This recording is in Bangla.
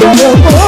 Don't